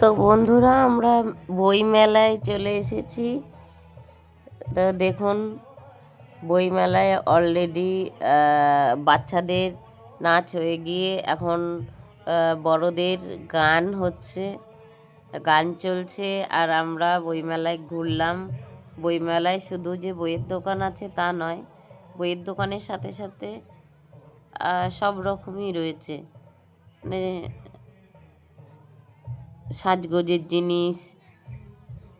তো বন্ধুরা, আমরা বই মেলায় চলে এসেছি। তো দেখুন বই মেলায় অলরেডি বাচ্চাদের নাচ হয়ে গিয়ে এখন বড়দের গান হচ্ছে, গান চলছে, আর আমরা বইমেলায় ঘুরলাম। বইমেলায় শুধু যে বইয়ের দোকান আছে তা নয়, বইয়ের দোকানের সাথে সাথে সব রকমই রয়েছে। মানে সাজগোজের জিনিস,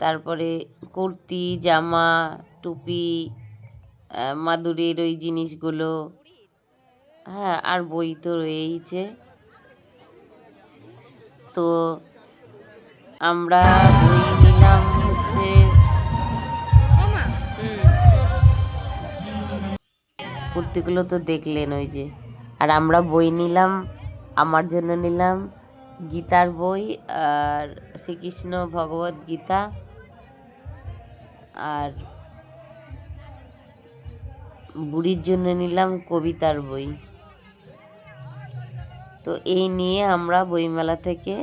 তারপরে কুর্তি, জামা, টুপি মাদুরের ওই জিনিসগুলো। হ্যাঁ আর বই তো রয়েইছে। তো আমরা বই নিলাম হচ্ছে কুর্তিগুলো তো দেখলেন ওই যে। আর আমরা বই নিলাম, আমার জন্য নিলাম। গীতার বই আর শ্রীকৃষ্ণ ভগবত গীতা আর বুড়ির জন্য নিলাম কবিতার বই। তো এই নিয়ে আমরা বইমেলা থেকে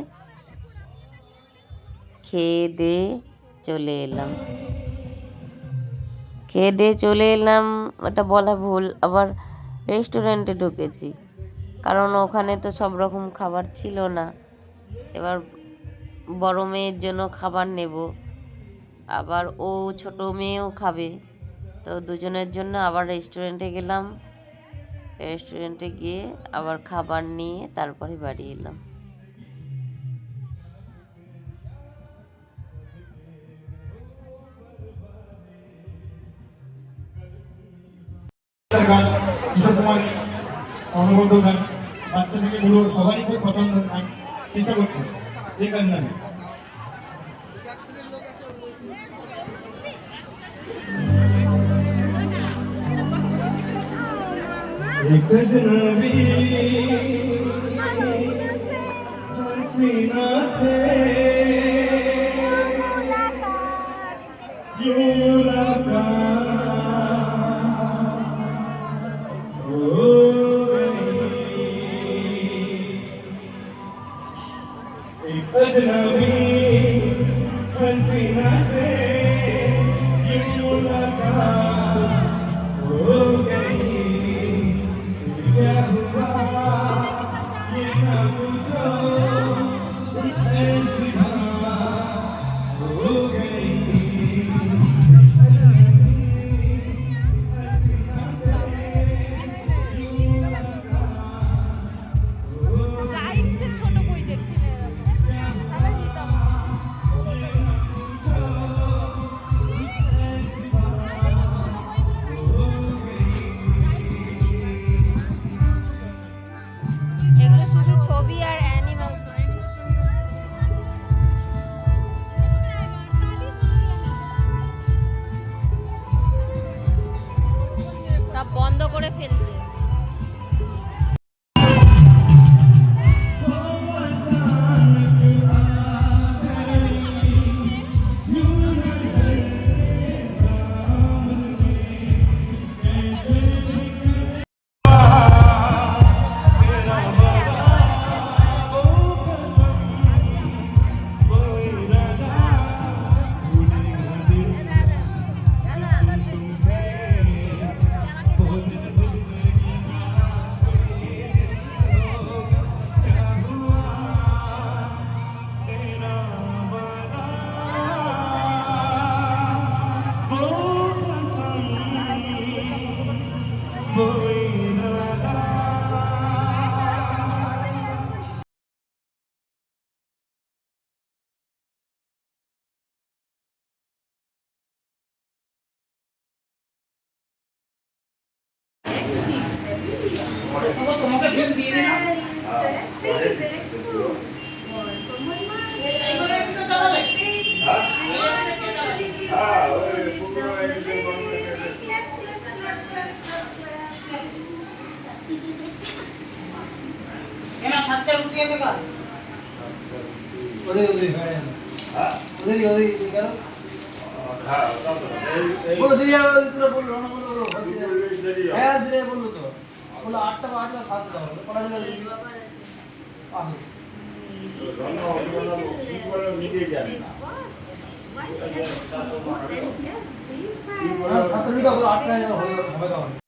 খেয়ে দিয়ে চলে এলাম। খেয়ে দিয়ে চলে এলাম ওটা বলা ভুল, আবার রেস্টুরেন্টে ঢুকেছি। কারণ ওখানে তো সব রকম খাবার ছিল না। এবার বড় মেয়ের জন্য খাবার নেব। আবার ও ছোট মেয়েও খাবে। তো দুজনের জন্য আবার রেস্টুরেন্টে গেলাম। রেস্টুরেন্টে গিয়ে আবার খাবার নিয়ে তারপরে বাড়ি এলাম। কিশোর কুমারী অনবদ্য গান বাচ্চা থেকে বুড়ো সবারই খুব পছন্দ গান চেষ্টা করছি এই গান জানি एक अजनबी हसीना से the movie. ওদের ওদের ওদের ওদের বলো, দিদি আর ওদের ছিল বলল না বলল বলো হ্যাঁ দিদি তো। হলো আটটা বা সাতটা হবে কটা দিলে হবে আটটা হবে তাহলে